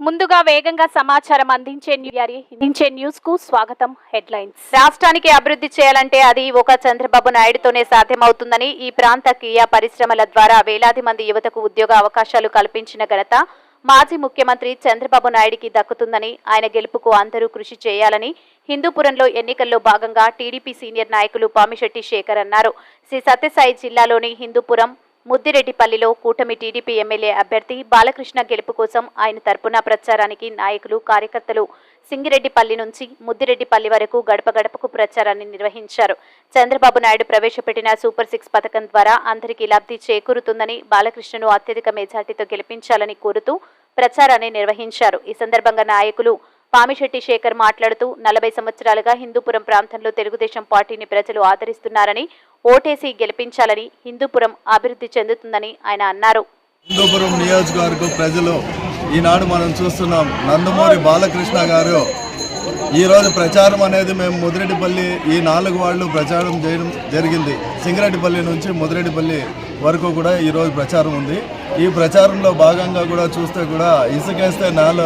ముందుగా వేగంగా సమాచారం అందించే న్యూ- అందించే న్యూస్కు స్వాగతం హెడ్లైన్స్. రాష్ట్రానికి అభివృద్ధి చేయాలంటే అది ఒక చంద్రబాబు నాయుడుతోనే సాధ్యమవుతుందని ఈ ప్రాంత కియా పరిశ్రమల ద్వారా వేలాది మంది యువతకు ఉద్యోగ అవకాశాలు కల్పించిన ఘనత మాజీ ముఖ్యమంత్రి చంద్రబాబు నాయుడికి దక్కుతుందని ఆయన గెలుపుకు అందరూ కృషి చేయాలని హిందూపురంలో ఎన్నికల్లో భాగంగా టీడీపీ సీనియర్ నాయకులు పామిశెట్టి శేఖర్ అన్నారు. శ్రీ సత్యసాయి జిల్లాలోని హిందూపురం ముద్దిరెడ్డిపల్లిలో కూటమి టీడీపీ ఎమ్మెల్యే అభ్యర్థి బాలకృష్ణ గెలుపు కోసం ఆయన తరపున ప్రచారానికి నాయకులు కార్యకర్తలు సింగిరెడ్డిపల్లి నుంచి ముద్దిరెడ్డిపల్లి వరకు గడప గడపకు ప్రచారాన్ని నిర్వహించారు. చంద్రబాబు నాయుడు ప్రవేశపెట్టిన సూపర్ సిక్స్ పథకం ద్వారా అందరికీ లబ్ధి చేకూరుతుందని బాలకృష్ణను అత్యధిక మెజార్టీతో గెలిపించాలని కోరుతూ ప్రచారాన్ని నిర్వహించారు. ఈ సందర్భంగా నాయకులు పామిశెట్టి శేఖర్ మాట్లాడుతూ నలభై సంవత్సరాలుగా హిందూపురం ప్రాంతంలో తెలుగుదేశం పార్టీని ప్రజలు ఆదరిస్తున్నారని ఓటేసి గెలిపించాలని హిందూపురం అభివృద్ధి చెందుతుందని ఆయన అన్నారు. హిందూపురం నియోజకవర్గ ప్రజలు ఈనాడు మనం చూస్తున్నాం నందమూరి బాలకృష్ణ గారు ఈరోజు ప్రచారం అనేది మేము ముదిరెడ్డిపల్లి ఈ నాలుగు వాళ్ళు ప్రచారం చేయడం జరిగింది. సింగరెడ్డిపల్లి నుంచి ముదిరెడ్డిపల్లి వరకు కూడా ఈరోజు ప్రచారం ఉంది. ఈ ప్రచారంలో భాగంగా కూడా చూస్తే కూడా ఇసుకేస్తే నేల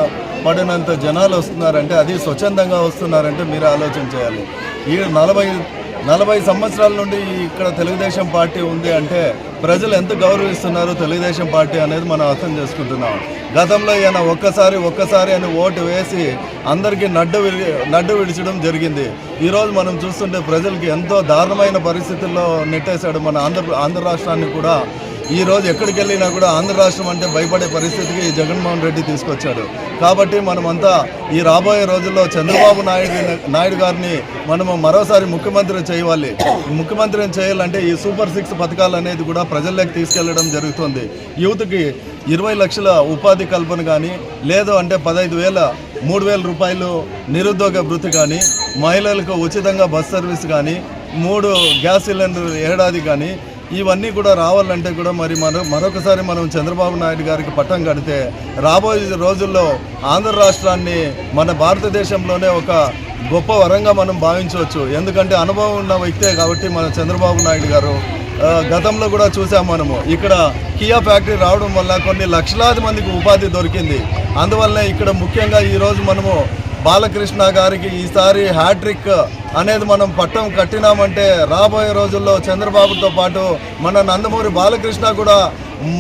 పడినంత జనాలు వస్తున్నారంటే అది స్వచ్ఛందంగా వస్తున్నారంటే మీరు ఆలోచన చేయాలి. ఈ నలభై నలభై సంవత్సరాల నుండి ఇక్కడ తెలుగుదేశం పార్టీ ఉంది అంటే ప్రజలు ఎంత గౌరవిస్తున్నారు తెలుగుదేశం పార్టీ అనేది మనం అర్థం చేసుకుంటున్నాం. గతంలో ఈయన ఒక్కసారి ఒక్కసారి అని ఓటు వేసి అందరికీ నడ్డు నడ్డు విడిచడం జరిగింది. ఈరోజు మనం చూస్తుంటే ప్రజలకి ఎంతో దారుణమైన పరిస్థితుల్లో నెట్టేశాడు మన ఆంధ్ర ఆంధ్ర రాష్ట్రాన్ని కూడా. ఈ రోజు ఎక్కడికి వెళ్ళినా కూడా ఆంధ్ర రాష్ట్రం అంటే భయపడే పరిస్థితికి ఈ జగన్మోహన్ రెడ్డి తీసుకొచ్చాడు. కాబట్టి మనమంతా ఈ రాబోయే రోజుల్లో చంద్రబాబు నాయుడు నాయుడు గారిని మనము మరోసారి ముఖ్యమంత్రి చేయాలి. ముఖ్యమంత్రిని చేయాలంటే ఈ సూపర్ సిక్స్ పథకాలు అనేది కూడా ప్రజల్లోకి తీసుకెళ్ళడం జరుగుతుంది. యూత్కి ఇరవై లక్షల ఉపాధి కల్పన కానీ లేదు అంటే పదహైదు వేల మూడు వేల రూపాయలు నిరుద్యోగ భృతి కానీ మహిళలకు ఉచితంగా బస్ సర్వీస్ కానీ మూడు గ్యాస్ సిలిండర్ ఏడాది కానీ ఇవన్నీ కూడా రావాలంటే కూడా మరి మనం మరొకసారి మనం చంద్రబాబు నాయుడు గారికి పట్టం కడితే రాబోయే రోజుల్లో ఆంధ్ర రాష్ట్రాన్ని మన భారతదేశంలోనే ఒక గొప్ప వరంగా మనం భావించవచ్చు. ఎందుకంటే అనుభవం ఉన్న వ్యక్తే కాబట్టి మన చంద్రబాబు నాయుడు గారు గతంలో కూడా చూసాం మనము. ఇక్కడ కియా ఫ్యాక్టరీ రావడం వల్ల కొన్ని లక్షలాది మందికి ఉపాధి దొరికింది. అందువల్ల ఇక్కడ ముఖ్యంగా ఈరోజు మనము బాలకృష్ణ గారికి ఈసారి హ్యాట్రిక్ అనేది మనం పట్టం కట్టినామంటే రాబోయే రోజుల్లో చంద్రబాబుతో పాటు మన నందమూరి బాలకృష్ణ కూడా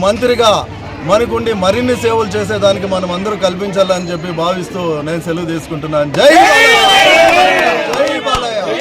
మంత్రిగా మనకుండి మరిన్ని సేవలు చేసేదానికి మనం అందరూ కల్పించాలని చెప్పి భావిస్తూ నేను సెలవు తీసుకుంటున్నాను. జై